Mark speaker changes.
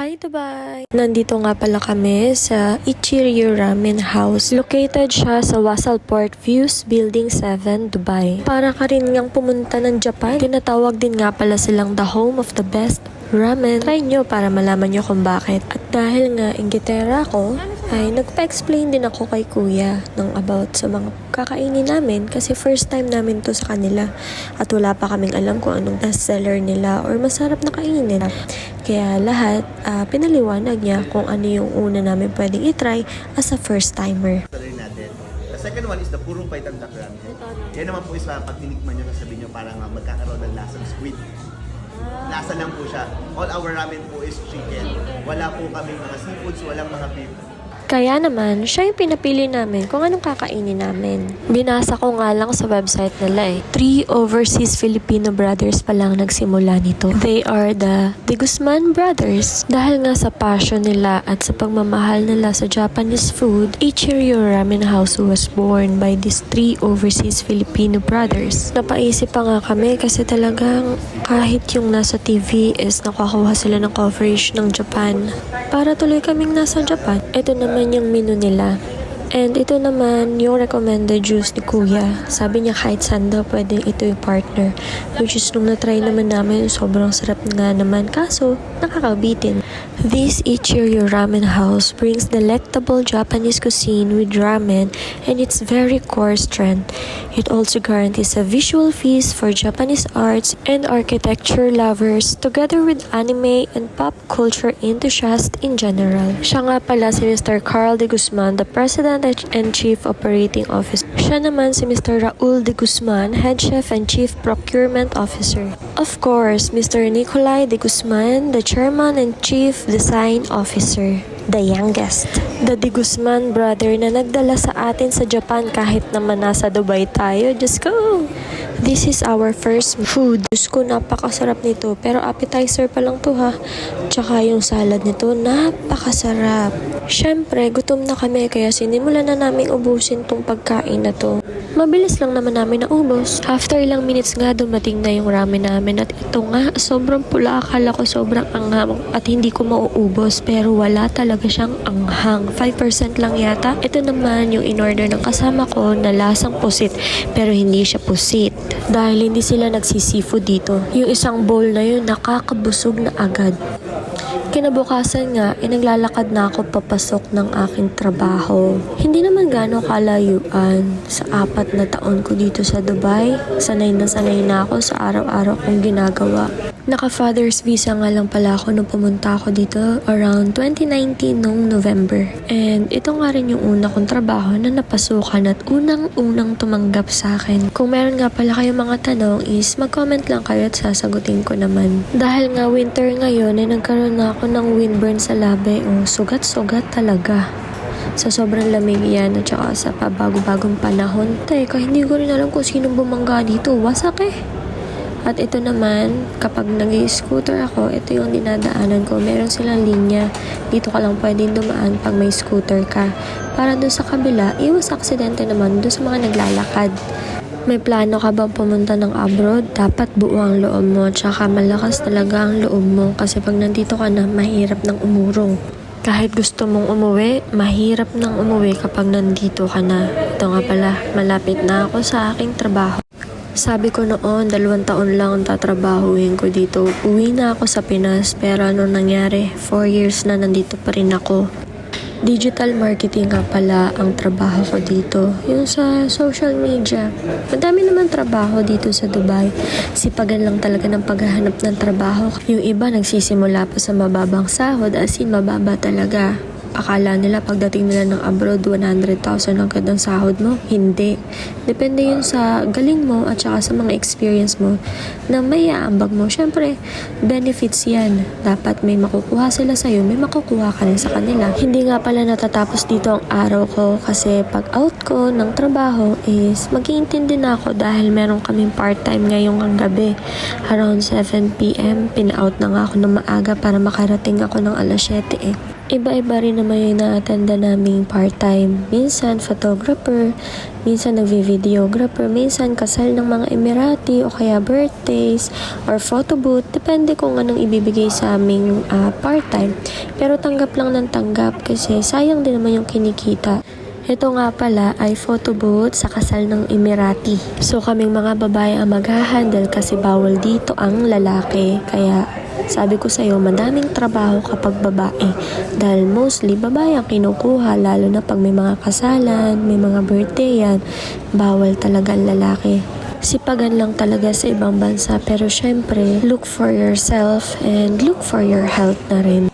Speaker 1: Hi Dubai! Nandito nga pala kami sa Ichiryu Ramen House. Located siya sa Wasselport Views Building 7, Dubai. Para ka rin ngang pumunta ng Japan, tinatawag din nga pala silang the home of the best ramen. Try nyo para malaman nyo kung bakit. At dahil nga ingitera ko, ay nagpa-explain din ako kay kuya ng about sa mga kakainin namin kasi first time namin to sa kanila at wala pa kaming alam kung anong best seller nila or masarap na kainin. Kaya lahat ah, pinaliwanag niya kung ano yung una namin pwedeng itry as a first timer.
Speaker 2: The second one is the purong paitan duck ramen. Yan naman po is uh, pag tinikman nyo, sasabihin nyo parang uh, magkakaroon ng lasang squid. Lasa lang po siya. All our ramen po is chicken. Wala po kami mga seafoods, walang mga beef.
Speaker 1: Kaya naman, siya yung pinapili namin kung anong kakainin namin. Binasa ko nga lang sa website nila eh. Three overseas Filipino brothers pa lang nagsimula nito. They are the De Guzman brothers. Dahil nga sa passion nila at sa pagmamahal nila sa Japanese food, Ichiryo Ramen House was born by these three overseas Filipino brothers. Napaisip pa nga kami kasi talagang kahit yung nasa TV is nakakuha sila ng coverage ng Japan. Para tuloy kaming nasa Japan, ito naman yung menu nila. And ito naman yung recommended juice ni Kuya. Sabi niya kahit saan daw pwede ito yung partner. Which is nung na-try naman namin, sobrang sarap nga naman. Kaso, nakakabitin. This Ichiryo Ramen House brings delectable Japanese cuisine with ramen and its very core strength. It also guarantees a visual feast for Japanese arts and architecture lovers together with anime and pop culture enthusiasts in general. Siya nga pala si Mr. Carl de Guzman, the President and Chief Operating Officer. Siya naman si Mr. Raul de Guzman, Head Chef and Chief Procurement Officer. Of course, Mr. Nicolai de Guzman, the Chairman and Chief Design Officer. The youngest. The Guzman brother na nagdala sa atin sa Japan kahit naman nasa Dubai tayo. Just go! This is our first food. Diyos ko, napakasarap nito. Pero appetizer pa lang to ha. Tsaka yung salad nito, napakasarap. Siyempre, gutom na kami kaya sinimulan na namin ubusin tong pagkain na to. Mabilis lang naman namin naubos. After ilang minutes nga, dumating na yung ramen namin. At ito nga, sobrang pula. Akala ko sobrang anghang at hindi ko mauubos. Pero wala talaga siyang anghang. 5% lang yata. Ito naman yung in-order ng kasama ko na lasang pusit. Pero hindi siya pusit. Dahil hindi sila nagsisifood dito. Yung isang bowl na yun, nakakabusog na agad. Kinabukasan nga, eh, naglalakad na ako papasok ng aking trabaho. Hindi naman gano'ng kalayuan sa apat na taon ko dito sa Dubai. Sanay na sanay na ako sa araw-araw kong ginagawa. Naka-father's visa nga lang pala ako nung pumunta ako dito around 2019 nung November. And ito nga rin yung una kong trabaho na napasukan at unang-unang tumanggap sa akin. Kung meron nga pala kayong mga tanong is mag-comment lang kayo at sasagutin ko naman. Dahil nga winter ngayon ay nagkaroon na ako ng windburn sa labi o sugat-sugat talaga sa sobrang lamig yan at saka sa pabago-bagong panahon. Teka, hindi ko rin alam kung sinong bumangga dito. Wasak eh. At ito naman, kapag nag scooter ako, ito yung dinadaanan ko. Meron silang linya. Dito ka lang pwedeng dumaan pag may scooter ka. Para doon sa kabila, iwas aksidente naman doon sa mga naglalakad. May plano ka bang pumunta ng abroad? Dapat buo ang loob mo. Tsaka malakas talaga ang loob mo. Kasi pag nandito ka na, mahirap ng umurong. Kahit gusto mong umuwi, mahirap nang umuwi kapag nandito ka na. Ito nga pala, malapit na ako sa aking trabaho. Sabi ko noon, dalawang taon lang ang tatrabahuin ko dito. Uwi na ako sa Pinas, pero ano nangyari? Four years na nandito pa rin ako. Digital marketing nga pala ang trabaho ko dito. Yung sa social media. Madami naman trabaho dito sa Dubai. Sipagan lang talaga ng paghahanap ng trabaho. Yung iba nagsisimula pa sa mababang sahod as in mababa talaga. Akala nila pagdating nila ng abroad, 100,000 ang kadang sahod mo. Hindi. Depende yun sa galing mo at saka sa mga experience mo na may aambag mo. Siyempre, benefits yan. Dapat may makukuha sila sa'yo, may makukuha ka rin sa kanila. Hindi nga pala natatapos dito ang araw ko kasi pag out ko ng trabaho is mag-iintindi na ako dahil meron kaming part-time ngayong ang gabi. Around 7pm, pina-out na nga ako ng maaga para makarating ako ng alas 7 eh. Iba-iba rin naman yung na-attenda naming part-time. Minsan, photographer, minsan nagvi-videographer, minsan kasal ng mga Emirati o kaya birthdays or photo booth. Depende kung anong ibibigay sa aming ah, part-time. Pero tanggap lang ng tanggap kasi sayang din naman yung kinikita. Ito nga pala ay photo booth sa kasal ng Emirati. So kaming mga babae ang mag-handle kasi bawal dito ang lalaki. Kaya sabi ko sa'yo, madaming trabaho kapag babae. Dahil mostly babae ang kinukuha lalo na pag may mga kasalan, may mga birthday yan. Bawal talaga ang lalaki. Sipagan lang talaga sa ibang bansa pero syempre, look for yourself and look for your health na rin.